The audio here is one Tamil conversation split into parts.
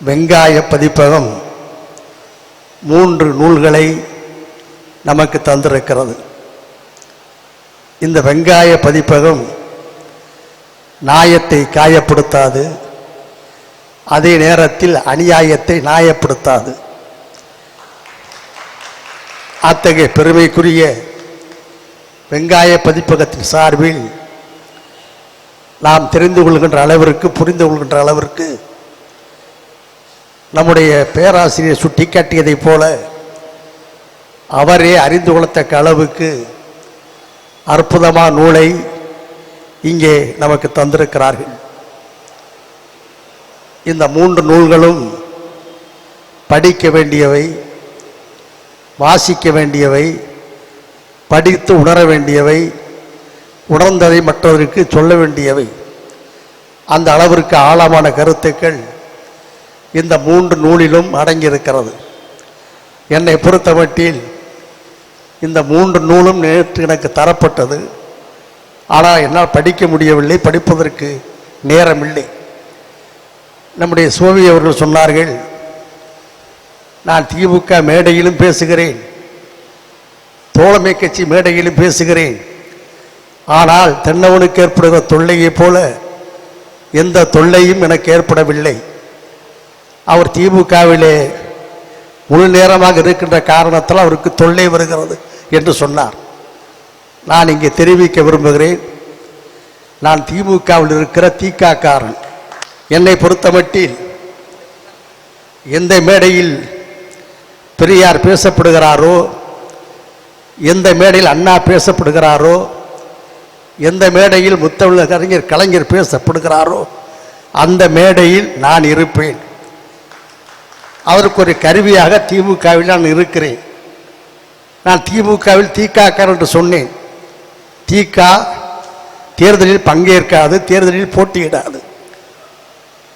வெங்காய பதிப்பகம் மூன்று நூல்களை நமக்கு தந்திருக்கிறது. இந்த வெங்காய பதிப்பகம் நாயத்தை காயப்படுத்தாது அதே நேரத்தில் அநியாயத்தை நியாயப்படுத்தாது அத்தகைய பெருமைக்குரிய வெங்காய பதிப்பகத்தின் சார்பில் நாம் தெரிந்து கொள்கின்ற அளவிற்கு புரிந்து கொள்கின்ற அளவிற்கு நம்முடைய பேராசிரியர் சுட்டிக்காட்டியதைப் போல அவரே அறிந்து கொள்ளத்தக்க அளவுக்கு அற்புதமான நூலை இங்கே நமக்கு தந்திருக்கிறார்கள். இந்த மூன்று நூல்களும் படிக்க வேண்டியவை வாசிக்க வேண்டியவை படித்து உணர வேண்டியவை உணர்ந்ததை மற்றவருக்கு சொல்ல வேண்டியவை. அந்த அளவிற்கு ஆழமான கருத்துக்கள் இந்த மூன்று நூலிலும் அடங்கியிருக்கிறது. என்னை பொறுத்தமட்டில் இந்த மூன்று நூலும் நேற்று எனக்கு தரப்பட்டது. ஆனால் என்னால் படிக்க முடியவில்லை படிப்பதற்கு நேரமில்லை. நம்முடைய சோவி அவர்கள் சொன்னார்கள் நான் திமுக மேடையிலும் பேசுகிறேன் தோழமை கட்சி மேடையிலும் பேசுகிறேன். ஆனால் தென்னவனுக்கு ஏற்படுகிற தொல்லையைப் போல எந்த தொல்லையும் எனக்கு ஏற்படவில்லை. அவர் திமுகவிலே முழு நேரமாக இருக்கின்ற காரணத்தால் அவருக்கு தொல்லை வருகிறது என்று சொன்னார். நான் இங்கே தெரிவிக்க விரும்புகிறேன் நான் திமுகவில் இருக்கிற தீக்காக்காரன். என்னை பொறுத்தமட்டில் எந்த மேடையில் பெரியார் பேசப்படுகிறாரோ எந்த மேடையில் அண்ணா பேசப்படுகிறாரோ எந்த மேடையில் முத்தமிழ் கலைஞர் கலைஞர் பேசப்படுகிறாரோ அந்த மேடையில் நான் இருப்பேன். அவருக்கு ஒரு கருவியாக திமுகவில் நான் இருக்கிறேன். நான் திமுகவில் தீக்காக்கார் என்று சொன்னேன். தீகா தேர்தலில் பங்கேற்காது தேர்தலில் போட்டியிடாது.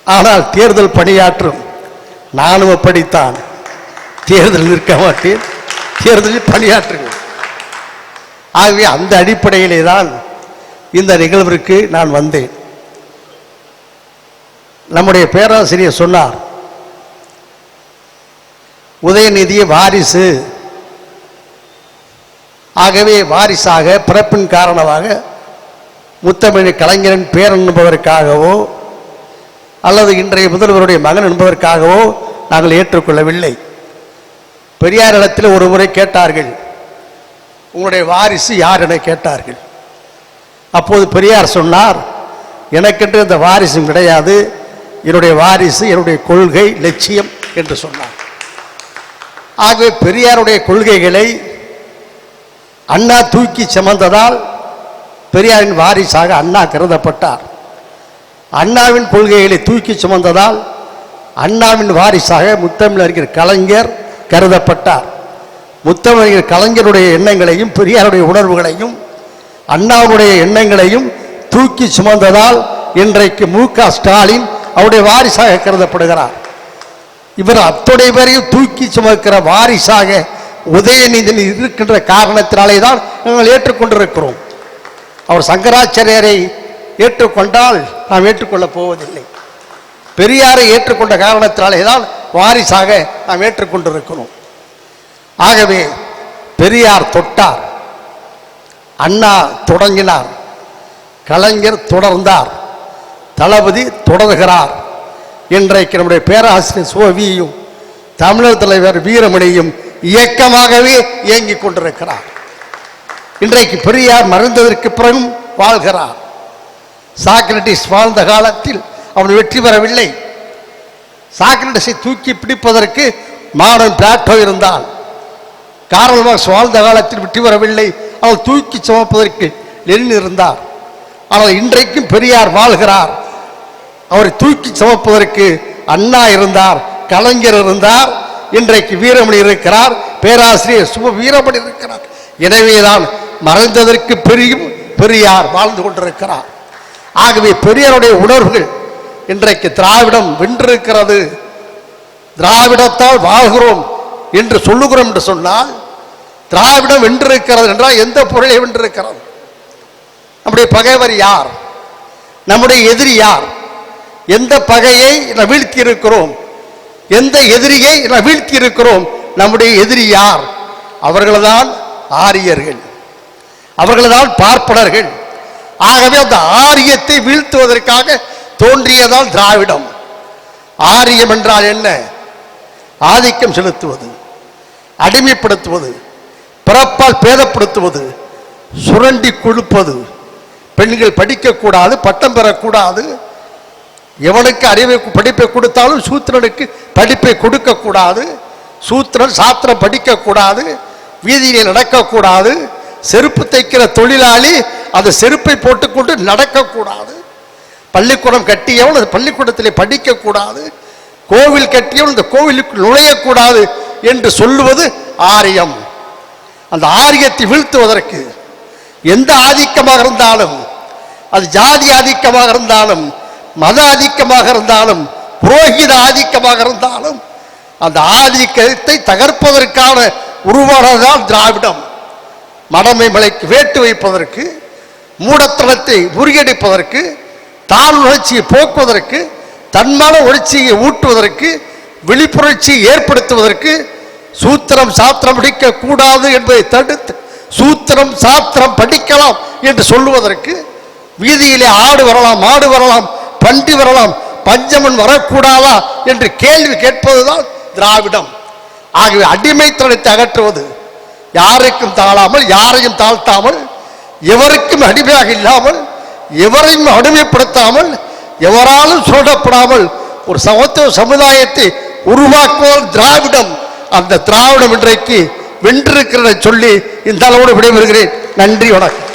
ஆனால் தேர்தல் பணியாற்றும் நானும் அப்படித்தான். தேர்தலில் நிற்க மாட்டேன் தேர்தலில் பணியாற்றுவேன். ஆகவே அந்த அடிப்படையிலே தான் இந்த நிகழ்விற்கு நான் வந்தேன். நம்முடைய பேராசிரியர் சொன்னார் உதயநிதிய வாரிசு. ஆகவே வாரிசாக பிறப்பின் காரணமாக முத்தமிழ் கலைஞரின் பேரன் என்பதற்காகவோ அல்லது இன்றைய முதல்வருடைய மகன் என்பதற்காகவோ நாங்கள் ஏற்றுக்கொள்ளவில்லை. பெரியாரிடத்தில் ஒரு முறை கேட்டார்கள் உங்களுடைய வாரிசு யார் என கேட்டார்கள். அப்போது பெரியார் சொன்னார் எனக்கென்று இந்த வாரிசும் கிடையாது. என்னுடைய வாரிசு என்னுடைய கொள்கை லட்சியம் என்று சொன்னார். ஆகவே பெரியாருடைய கொள்கைகளை அண்ணா தூக்கி சுமந்ததால் பெரியாரின் வாரிசாக அண்ணா கருதப்பட்டார். அண்ணாவின் கொள்கைகளை தூக்கி சுமந்ததால் அண்ணாவின் வாரிசாக முத்தமிழறிஞர் கலைஞர் கருதப்பட்டார். முத்தமிழறிஞர் கலைஞருடைய எண்ணங்களையும் பெரியாருடைய உணர்வுகளையும் அண்ணாவுடைய எண்ணங்களையும் தூக்கி சுமந்ததால் இன்றைக்கு மு க ஸ்டாலின் அவருடைய வாரிசாக கருதப்படுகிறார். இவர் அத்துடைய பேரையும் தூக்கி சுமக்கிற வாரிசாக உதயநிதி இருக்கின்ற காரணத்தினாலே தான் நாங்கள் ஏற்றுக்கொண்டிருக்கிறோம். அவர் சங்கராச்சாரியரை ஏற்றுக்கொண்டால் நாம் ஏற்றுக்கொள்ளப் போவதில்லை. பெரியாரை ஏற்றுக்கொண்ட காரணத்தினாலே தான் வாரிசாக நாம் ஏற்றுக்கொண்டிருக்கிறோம். ஆகவே பெரியார் தொட்டார். அண்ணா தொடங்கினார். கலைஞர் தொடர்ந்தார். தளபதி தொடர்கிறார். இன்றைக்கு நம்முடைய பேராசிரியர் சோவியையும் தமிழர் தலைவர் வீரமணியும் இயக்கமாகவே இயங்கிக் கொண்டிருக்கிறார். இன்றைக்கு பெரியார் மறைந்ததற்கு பிறகும் வாழ்கிறார். சாக்ரட்டிஸ் வாழ்ந்த காலத்தில் அவன் வெற்றி பெறவில்லை. சாக்ரட்டிஸை தூக்கி பிடிப்பதற்கு மாடன் பிளாட்டோ இருந்தான். காரல் மார்க்ஸ் வாழ்ந்த காலத்தில் வெற்றி பெறவில்லை. அவன் தூக்கி சுமப்பதற்கு லெனின் இருந்தார். ஆனால் இன்றைக்கும் பெரியார் வாழ்கிறார். அவரை தூக்கி சுமப்பதற்கு அண்ணா இருந்தார் கலைஞர் இருந்தார் இன்றைக்கு வீரமணி இருக்கிறார் பேராசிரியர் சுப வீரமணி இருக்கிறார். எனவேதான் மறைந்ததற்கு பெரியும் பெரியார் வாழ்ந்து கொண்டிருக்கிறார். ஆகவே பெரியாருடைய உணர்வுகள் இன்றைக்கு திராவிடம் வென்றிருக்கிறது. திராவிடத்தால் வாழ்கிறோம் என்று சொல்லுகிறோம் என்று சொன்னால் திராவிடம் வென்றிருக்கிறது என்றால் எந்த பொருளை வென்றிருக்கிறது? நம்முடைய பகைவர் யார்? நம்முடைய எதிரி யார்? எந்த பகையை வீழ்த்தி இருக்கிறோம் எந்த எதிரியை வீழ்த்தி இருக்கிறோம் நம்முடைய எதிரி யார்? அவர்கள்தான் ஆரியர்கள். அவர்கள்தான் பார்ப்பனர்கள். ஆகவே அந்த ஆரியத்தை வீழ்த்துவதற்காக தோன்றியதால் திராவிடம். ஆரியம் என்றால் என்ன? ஆதிக்கம் செலுத்துவது அடிமைப்படுத்துவது பிறப்பால் பேதப்படுத்துவது சுரண்டி கொழுப்பது. பெண்கள் படிக்கக்கூடாது பட்டம் பெறக்கூடாது எவனுக்கு அறிவை படிப்பை கொடுத்தாலும் சூத்திரனுக்கு படிப்பை கொடுக்கக்கூடாது. சூத்திரன் சாத்திரம் படிக்கக்கூடாது. வீதியிலே நடக்கக்கூடாது. செருப்பு தைக்கிற தொழிலாளி அந்த செருப்பை போட்டுக்கொண்டு நடக்கக்கூடாது. பள்ளிக்கூடம் கட்டியவன் அந்த பள்ளிக்கூடத்திலே படிக்கக்கூடாது. கோவில் கட்டியவன் இந்த கோவிலுக்கு நுழையக்கூடாது என்று சொல்லுவது ஆரியம். அந்த ஆரியத்தை வீழ்த்துவதற்கு எந்த ஆதிக்கமாக இருந்தாலும் அது ஜாதி ஆதிக்கமாக இருந்தாலும் மத ஆதிக்கமாக இருந்தாலும் புரோகித ஆதிக்கமாக இருந்தாலும் அந்த ஆதிக்கத்தை தகர்ப்பதற்கான உருவானதுதான் திராவிடம். மடமை மலைக்கு வேட்டு வைப்பதற்கு மூடத்தனத்தை முறியடிப்பதற்கு தான் உணர்ச்சியை போக்குவதற்கு தன்மான உணர்ச்சியை ஊட்டுவதற்கு விழிப்புணர்ச்சியை ஏற்படுத்துவதற்கு சூத்திரம் சாத்திரம் படிக்க கூடாது என்பதை தடுத்து சூத்திரம் சாத்திரம் படிக்கலாம் என்று சொல்லுவதற்கு வீதியிலே ஆடு வரலாம் மாடு வரலாம் பண்டி வரலாம் பஞ்சமன் வரக்கூடாதா என்று கேள்வி கேட்பதுதான் திராவிடம். ஆகவே அடிமைத்தனத்தை அகற்றுவது யாருக்கும் தாழாமல் யாரையும் தாழ்த்தாமல் எவருக்கும் அடிமையாக இல்லாமல் எவரையும் அடிமைப்படுத்தாமல் எவராலும் சொல்லப்படாமல் ஒரு சமத்துவ சமுதாயத்தை உருவாக்குவதால் திராவிடம். அந்த திராவிடம் இன்றைக்கு வென்றிருக்கிறத சொல்லி இந்த அளவோடு விடைபெறுகிறேன். நன்றி வணக்கம்.